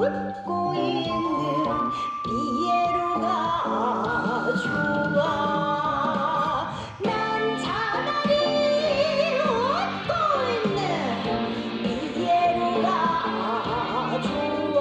웃고 있는 피에로가 좋아. 난 차라리 웃고 있는 피에로가 좋아.